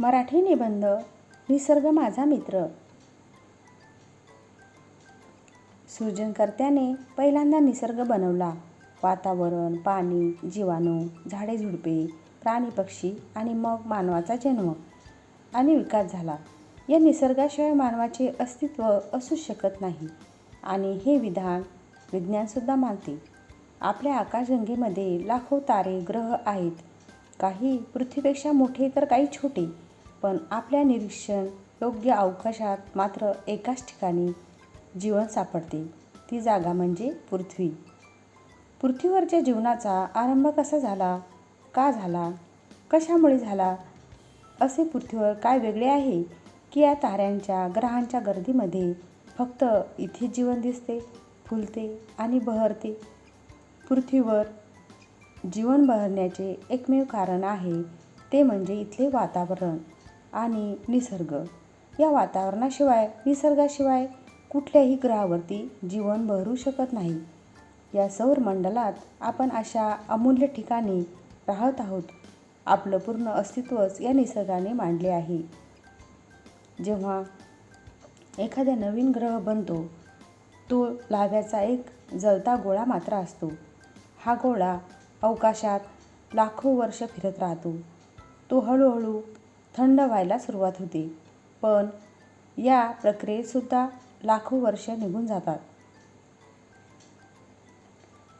मराठी निबंध निसर्ग माझा मित्र. सृजनकर्त्याने पहिल्यांदा निसर्ग बनवला. वातावरण पाणी जीवाणू झाडे झुडपे प्राणी पक्षी आणि मग मानवाचा जन्म आणि विकास झाला. या निसर्गाशिवाय मानवाचे अस्तित्व असूच शकत नाही आणि हे विधान विज्ञानसुद्धा मानते. आपल्या आकाशगंगेमध्ये लाखो तारे ग्रह आहेत. काही पृथ्वीपेक्षा मोठे तर काही छोटे. पण आपल्या निरीक्षण योग्य अवकाशात मात्र एकाच ठिकाणी जीवन सापडते. ती जागा म्हणजे पृथ्वी. पृथ्वीवरच्या जीवनाचा आरंभ कसा झाला? का झाला? कशामुळे झाला? असे पृथ्वीवर काय वेगळे आहे? की या ताऱ्यांच्या ग्रहांच्या गर्दीमध्ये फक्त इथे जीवन दिसते फुलते आणि बहरते? पृथ्वीवर जीवन बहरण्याचे एकमेव कारण आहे ते म्हणजे इथले वातावरण. आणि निसर्ग. या वातावरणाशिवाय निसर्गाशिवाय कुठल्याही ग्रहावरती जीवन बहरू शकत नाही. या सौरमंडलात आपण अशा अमूल्य ठिकाणी राहत आहोत. आपलं पूर्ण अस्तित्वच या निसर्गाने मांडले आहे. जेव्हा एखाद्या नवीन ग्रह बनतो तो लाव्याचा एक जलता गोळा मात्र असतो. हा गोळा अवकाशात लाखो वर्ष फिरत राहतो. तो हळूहळू थंड व्हायला सुरुवात होते. पण या प्रक्रियेतसुद्धा लाखो वर्ष निघून जातात.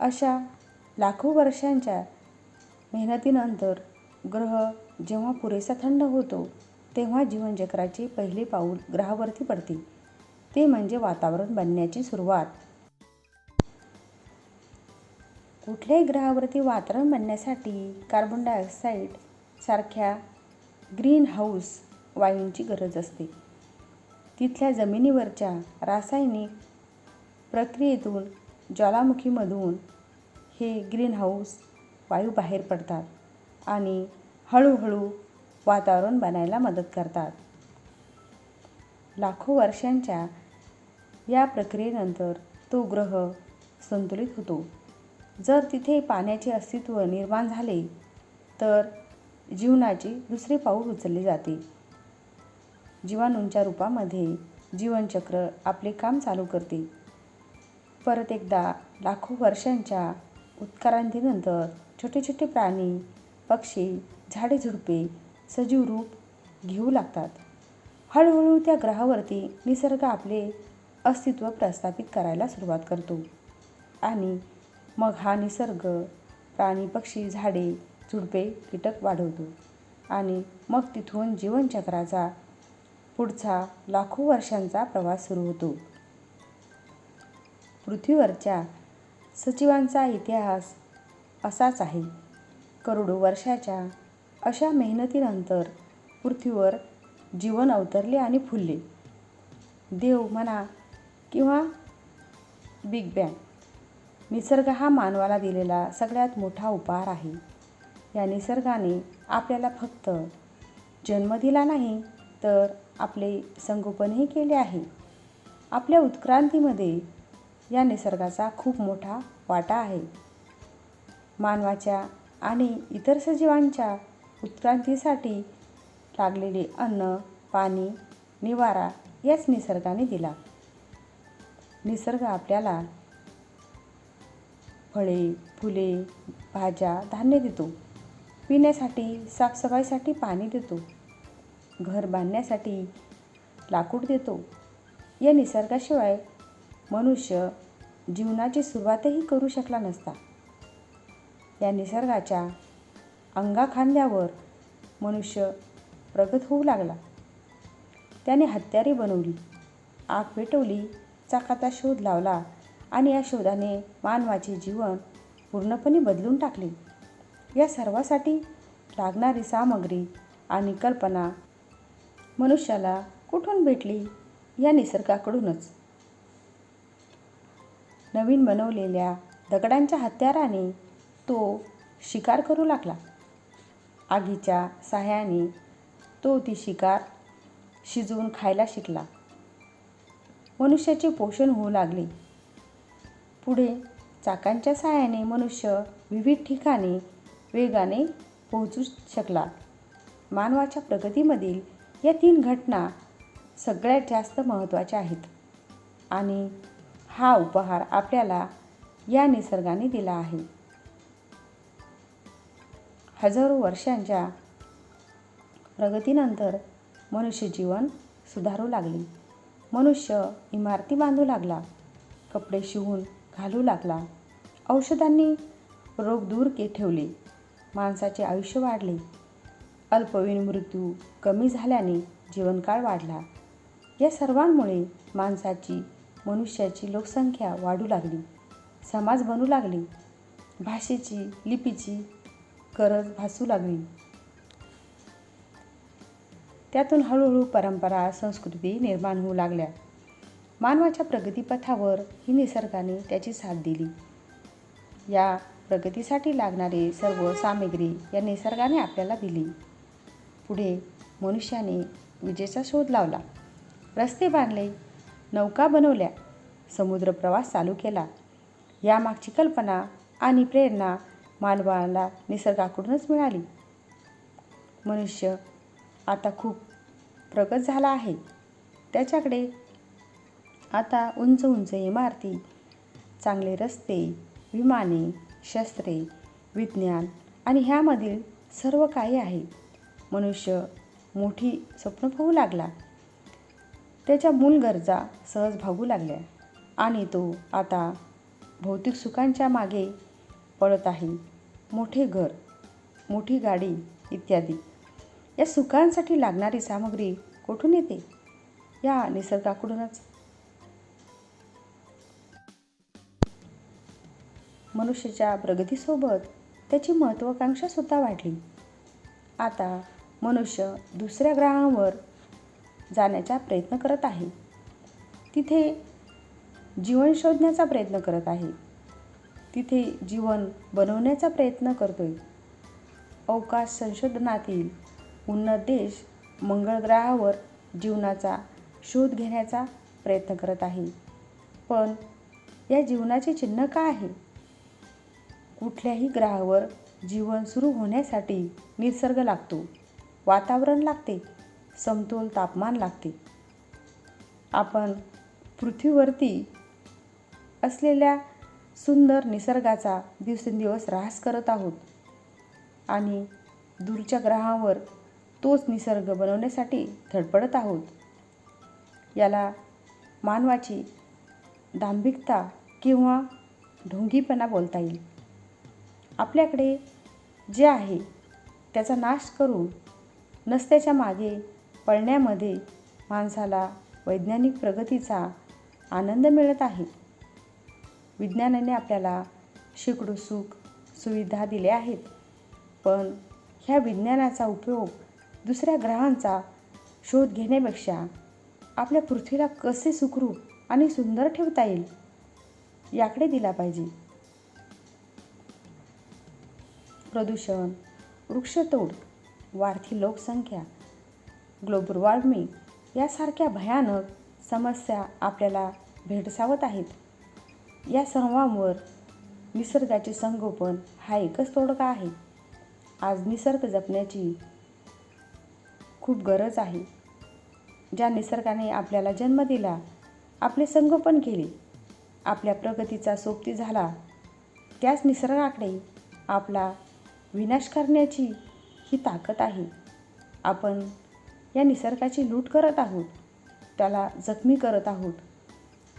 अशा लाखो वर्षांच्या मेहनतीनंतर ग्रह जेव्हा पुरेसा थंड होतो तेव्हा जीवनचक्राचे पहिले पाऊल ग्रहावरती पडते. ते म्हणजे वातावरण बनण्याची सुरुवात. कुठल्याही ग्रहावरती वातावरण बनण्यासाठी कार्बन डायऑक्साईड सारख्या ग्रीन हाऊस वायूंची गरज असते. तिथल्या जमिनीवरच्या रासायनिक प्रक्रियेतून ज्वालामुखीमधून हे ग्रीन हाऊस वायू बाहेर पडतात आणि हळूहळू वातावरण बनायला मदत करतात. लाखो वर्षांच्या या प्रक्रियेनंतर तो ग्रह संतुलित होतो. जर तिथे पाण्याचे अस्तित्व निर्माण झाले तर जीवनाचे दुसरे पाऊल उचलले जाते. जीवाणूंच्या रूपामध्ये जीवनचक्र आपले काम चालू करते. परत एकदा लाखो वर्षांच्या उत्क्रांतीनंतर छोटे छोटे प्राणी पक्षी झाडे झुडपे सजीव रूप घेऊ लागतात. हळूहळू त्या ग्रहावरती निसर्ग आपले अस्तित्व प्रस्थापित करायला सुरुवात करतो. आणि मग हा निसर्ग प्राणी पक्षी झाडे झुडपे कीटक वाढवतो. आणि मग तिथून जीवनचक्राचा पुढचा लाखो वर्षांचा प्रवास सुरू होतो. पृथ्वीवरच्या सचिवांचा इतिहास असाच आहे. करोडो वर्षाच्या अशा मेहनतीनंतर पृथ्वीवर जीवन अवतरले आणि फुलले. देव म्हणा किंवा बिग बँग निसर्ग हा मानवाला दिलेला सगळ्यात मोठा उपहार आहे. या निसर्गाने आपल्याला फक्त जन्म दिला नाही तर आपले संगोपनही केले आहे. आपल्या उत्क्रांतीमध्ये या निसर्गाचा खूप मोठा वाटा आहे. मानवाच्या आणि इतर सजीवांच्या उत्क्रांतीसाठी लागलेले अन्न पाणी निवारा याच निसर्गाने दिला. निसर्ग आपल्याला फळे फुले भाज्या धान्य देतो. पिण्यासाठी साफसफाईसाठी पाणी देतो. घर बांधण्यासाठी लाकूड देतो. या निसर्गाशिवाय मनुष्य जीवनाची सुरुवातही करू शकला नसता. या निसर्गाच्या अंगाखांद्यावर मनुष्य प्रगत होऊ लागला. त्याने हत्यारे बनवली आग पेटवली चाकाचा शोध लावला आणि या शोधाने मानवाचे जीवन पूर्णपणे बदलून टाकले. या सर्वासाठी लागणारी सामग्री आणि कल्पना मनुष्याला कुठून भेटली या निसर्गाकडूनच. नवीन बनवलेल्या दगडांच्या हत्याराने तो शिकार करू लागला. आगीच्या साह्याने तो ती शिकार शिजवून खायला शिकला. मनुष्याचे पोषण होऊ लागले. पुढे चाकांच्या सहाय्याने मनुष्य विविध ठिकाणी वेगाने पोहोचू शकला. मानवाच्या प्रगतीमधील या तीन घटना सगळ्यात जास्त महत्त्वाच्या आहेत. आणि हा उपहार आपल्याला या निसर्गाने दिला आहे. हजारो वर्षांच्या प्रगतीनंतर मनुष्य जीवन सुधारू लागले. मनुष्य इमारती बांधू लागला कपडे शिवून घालू लागला औषधांनी रोग दूर के ठेवले. माणसाचे आयुष्य वाढले. अल्पवयीन मृत्यू कमी झाल्याने जीवनकाळ वाढला. या सर्वांमुळे माणसाची मनुष्याची लोकसंख्या वाढू लागली. समाज बनू लागले. भाषेची लिपीची गरज भासू लागली. त्यातून हळूहळू परंपरा संस्कृती निर्माण होऊ लागल्या. मानवाच्या प्रगतीपथावर ही निसर्गाने त्याची साथ दिली. या प्रगतीसाठी लागणारी सर्व सामग्री या निसर्गाने आपल्याला दिली. पुढे मनुष्याने विजेचा शोध लावला. रस्ते बांधले नौका बनवल्या समुद्र प्रवास चालू केला. यामागची कल्पना आणि प्रेरणा मानवाला निसर्गाकडूनच मिळाली. मनुष्य आता खूप प्रगत झाला आहे. त्याच्याकडे आता उंच उंच इमारती चांगले रस्ते विमाने शस्त्रे विज्ञान आणि ह्यामधील सर्व काही आहे. मनुष्य मोठी स्वप्न पाहू लागला. त्याच्या मूल गरजा सहज भागू लागल्या आणि तो आता भौतिक सुखांच्या मागे पळत आहे. मोठे घर मोठी गाडी इत्यादी. या सुखांसाठी लागणारी सामग्री कुठून येते? या निसर्गाकडूनच मनुष्याच्या प्रगतीसोबत त्याची महत्त्वाकांक्षासुद्धा वाढली. आता मनुष्य दुसऱ्या ग्रहांवर जाण्याचा प्रयत्न करत आहे. तिथे जीवन शोधण्याचा प्रयत्न करत आहे. तिथे जीवन बनवण्याचा प्रयत्न करतोय. अवकाश संशोधनातील उन्नत देश मंगळ ग्रहावर जीवनाचा शोध घेण्याचा प्रयत्न करत आहे. पण या जीवनाचे चिन्ह काय आहे? कुठल्याही ग्रहावर जीवन सुरू होण्यासाठी निसर्ग लागतो. वातावरण लागते. समतोल तापमान लागते. आपण पृथ्वीवरती असलेल्या सुंदर निसर्गाचा दिवसेंदिवस ऱ्हास करत आहोत. आणि दूरच्या ग्रहावर तोच निसर्ग बनवण्यासाठी धडपडत आहोत. याला मानवाची दांभिकता किंवा ढोंगीपणा बोलता येईल. आपल्याकडे जे आहे त्याचा नाश करून नसत्याच्या मागे पळण्यामध्ये माणसाला वैज्ञानिक प्रगतीचा आनंद मिळत आहे. विज्ञानाने आपल्याला शेकडो सुख सुविधा दिल्या आहेत पण ह्या विज्ञानाचा उपयोग दुसऱ्या ग्रहांचा शोध घेण्यापेक्षा आपल्या पृथ्वीला कसे सुखरूप आणि सुंदर ठेवता येईल याकडे दिला पाहिजे. प्रदूषण वृक्षतोड वाढती लोकसंख्या ग्लोबल वॉर्मिंग यासारख्या भयानक समस्या आपल्याला भेडसावत आहेत. या सर्वांवर निसर्गाचे संगोपन हा एकच तोडगा आहे. आज निसर्ग जपण्याची खूप गरज आहे. ज्या निसर्गाने आपल्याला जन्म दिला आपले संगोपन केले आपल्या प्रगतीचा सोबती झाला त्याच निसर्गाकडे आपला विनाश करण्याची ही ताकद आहे. आपण या निसर्गाची लूट करत आहोत त्याला जखमी करत आहोत.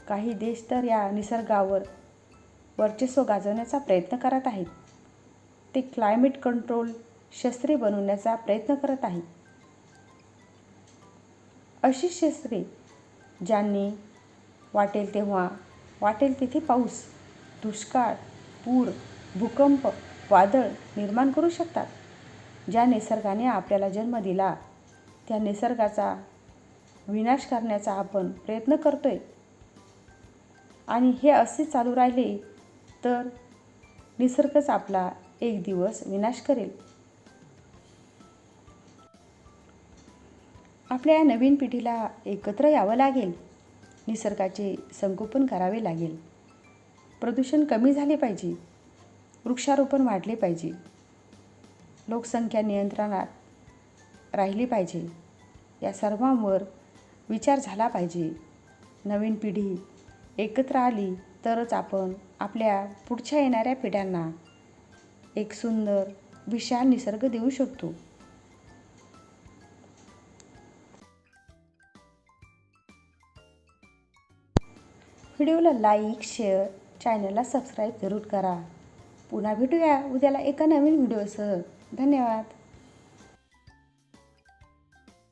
काही देश तर या निसर्गावर वर्चस्व गाजवण्याचा प्रयत्न करत आहेत. ते क्लायमेट कंट्रोल शस्त्रे बनवण्याचा प्रयत्न करत आहेत. अशी शस्त्रे ज्यांनी वाटेल तेव्हा वाटेल तिथे पाऊस दुष्काळ पूर भूकंप वादळ निर्माण करू शकतात. ज्या निसर्गाने आपल्याला जन्म दिला त्या निसर्गाचा विनाश करण्याचा आपण प्रयत्न करतोय. आणि हे असे चालू राहिले तर निसर्गच आपला एक दिवस विनाश करेल. आपल्या या नवीन पिढीला एकत्र यावं लागेल. निसर्गाचे संगोपन करावे लागेल. प्रदूषण कमी झाले पाहिजे. वृक्षारोपण वाढले पाहिजे. लोकसंख्या नियंत्रणात राहिली पाहिजे. या सर्वांवर विचार झाला पाहिजे. नवीन पिढी एकत्र आली तरच आपण आपल्या पुढच्या येणाऱ्या पिढ्यांना एक सुंदर विशाल निसर्ग देऊ शकतो. व्हिडिओला लाईक शेअर चॅनलला सबस्क्राईब जरूर करा. पुन्हा भेटूया. उद्याला एका नवीन व्हिडिओसह. धन्यवाद.